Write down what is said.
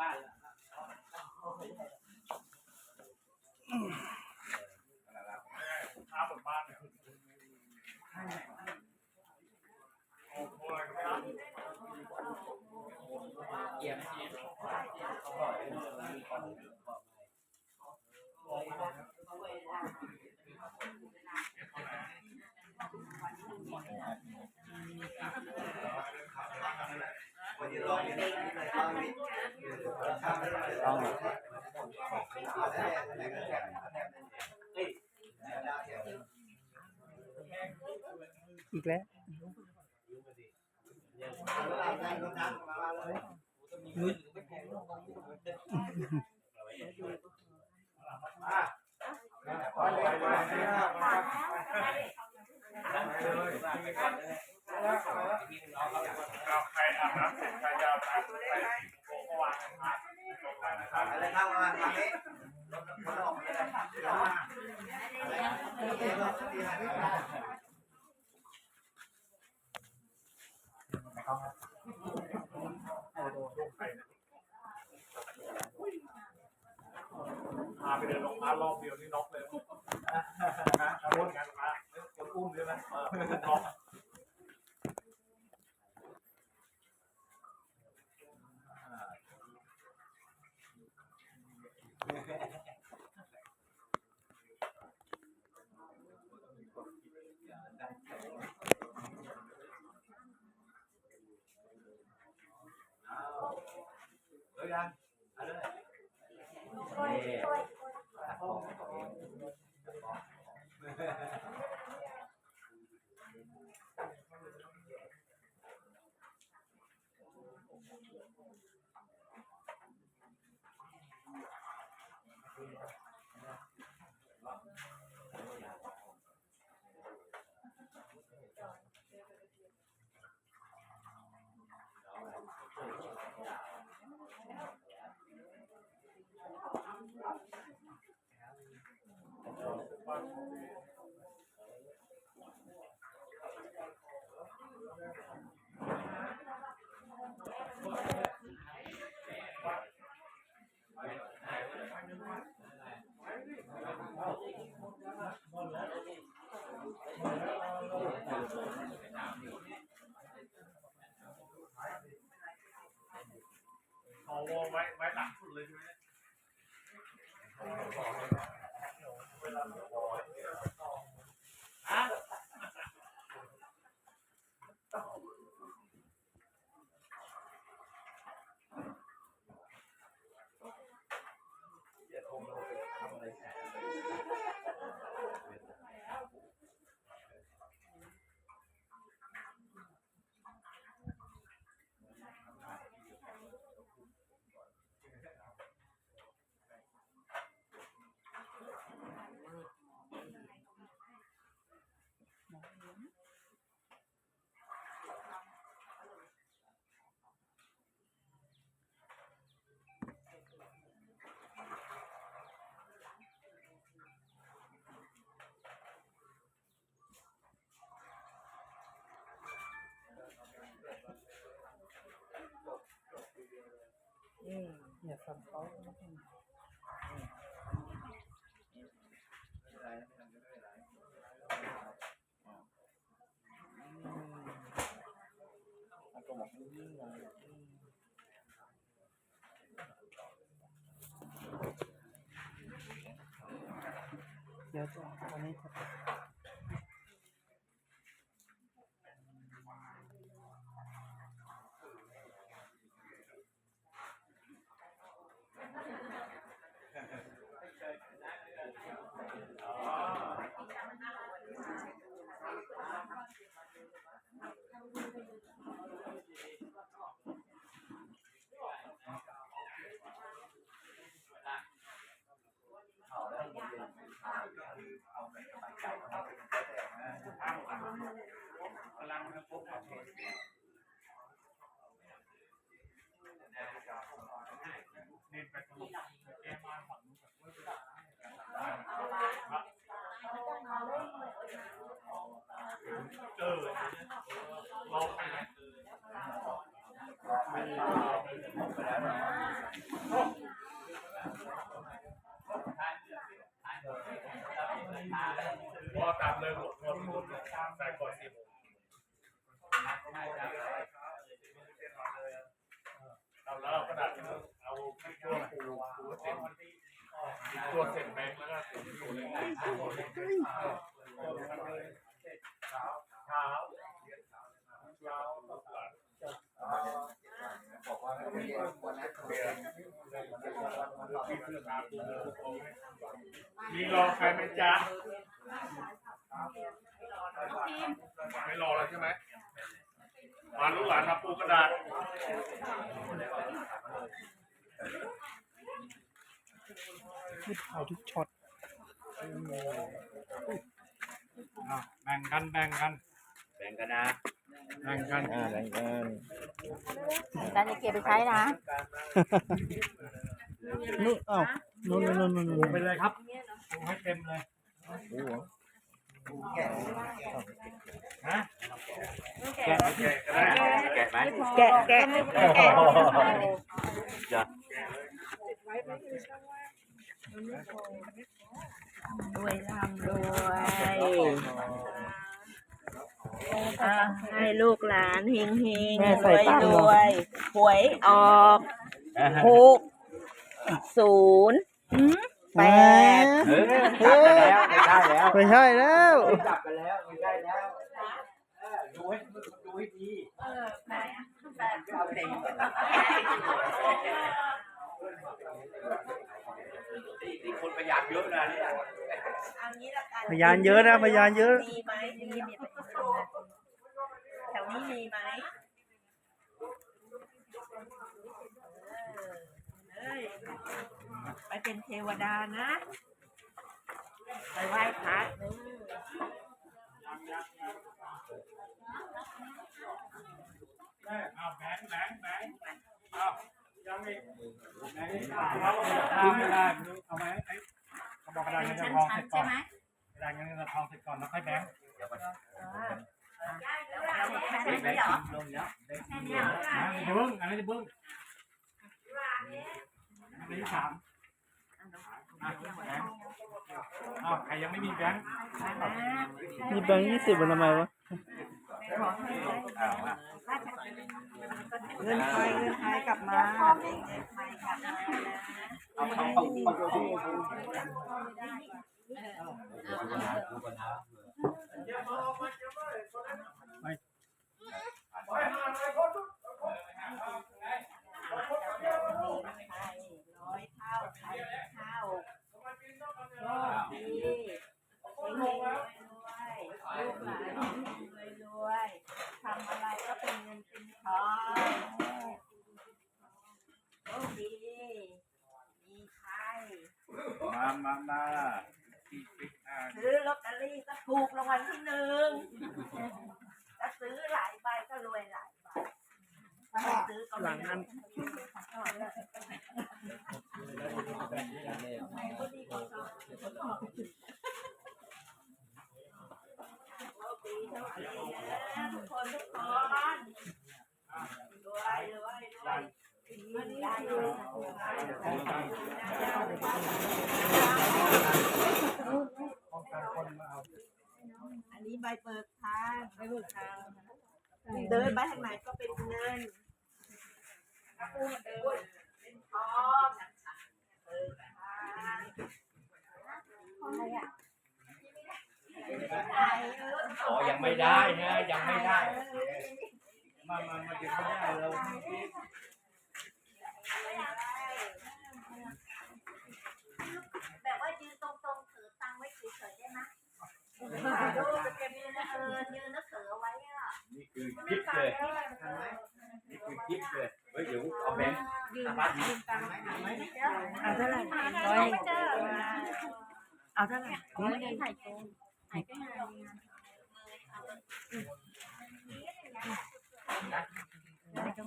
บ้านละข้าบนบ้านเนี่ยโอ้โหอะไรกันเยี่ยมอาใคร อาบน้ำเสร็จใครจะอาบน้ำใครโกงวางนะไปนะ ครับอะไรเข้ามาทางนี้รมันออกมาเดียวมาอะไรรถดีนะพาไปเดินลงมารอบเดียวนี่น็อกเลยนะคนงานมาคนอุ้มใช่ไหมเออน็อก เฮ้ ยยังอะไรเอาไว้ไว้หลังสุดเลยใช่ไหมฮะ อืมอย่าฟังเขาก็บอกนิ่งๆเลยเดี๋ยวจะวันนี้จะ เอาแล้วเย็นๆเอาแบบสบายใจเอาแบบสบายใจนะ พลังมั นครบหมดนี่ไปตลกแก้มาฝั่งนู้นแบบเจอเราไปไหนมี พอตามเลยหมดหมดหมดใส่ก่อนสิบเอาแล้วกระดาษเอาตัวปูปูเส้น ตัวเส้นแบงค์แล้วก็ปูเลยเช้าเช้าเช้าบอกว่าไม่ได้วันนั้นเรียนมีรอใครไหมจ๊ะไม่รอแล้วใช่ไหมมาลูกหลานมาปูกระดาษ พูดเอาทุกช็อตแบ่งกันแบ่งกันแบ่งกันนะแบ่งกันอ่าแบ่งกันการจะเก็บไปใช้นะ นู่นอ้าวนู่นนู่นนู่นนู่นไปเลยครับปูให้เต็มเลยโอ้โหแก่ฮะแกะแกะก็ได้แกะแกะ แกะแกะรวยร่ำรวยอ่าให้ลูกหลานเฮงเฮงแม่รใส่วยตั้งรเหรอวยหวยออกหกศูนย์แปดเออจับกันแล้วไม่ได้แล้วไม่ใช่แล้วจับกันแล้วไม่ได้แล้วดูให้ดูให้ดีเอาเต็มนี่คนประหยัดเยอะนะเนี่ย เอางี้ละกันพยานเยอะนะพยานเยอะ มีไหมมีมีแถวนี้มีไหมเออเอ้ยไปเป็นเทวดานะ ไปไหว้พระเออเอาแบงค์แบงค์แบงค์เอายังอีกแบงค์นี่เอาเอาไม่ได้เอาไหมไอ้ เขาบอกกระดาษเงินจะทองเสร็จก่อนกระดาษเงินจะทองเสร็จก่อนแล้วค่อยแบงค์แล้วเราแค่นี้เหรอลงแล้วแค่นี้เหรออันนี้จะเบิ้งอันนี้จะเบิ้งอันนี้สามอะแบงค์อ้าวใครยังไม่มีแบงค์มีแบงค์ยี่สิบมันทำไมวะเงินไทยเงินไทย กลับมาเอาเอาเอาเอา ร้อยเท่าพันเท่าโชคดีเฮงๆรวยๆลูกหลานรวยๆทำอะไรก็เป็นเงินเป็นทองโชคดี มีชัย มามามาอีกอีกอ่าซื้อลอตเตอรี่ก็ถูกรางวัลที่หนึ่งถ้าซื้อหลายใบก็รวยหลายใบถ้าไม่ซื้อก็ไม่รวยโชคดีโชคดีนะทุกคนทุกคนรวยรวยรวย เบิกทางใบเบิกทางเดินไปทางไหนก็เป็นเงินถ้าพูดเดินเป็นทองเบิกทางอะไรอะอ๋อยังไม่ได้นะยังไม่ได้ มามามาเดี๋ยวไม่ได้เราแบบว่ายืนตรงๆถือตังไว้เฉยๆได้ไหม งยหน้าเสนอไว้นี่คือคลิปเลย นี่คือคลิปเลยเฮ้ยเดี๋ยวเอาแบงค์ยืนยืนต์เอาเท่าไหร่ร้ยเอาเท่าไหร่ร้อยถ่ายโกงถ่ายกล้อ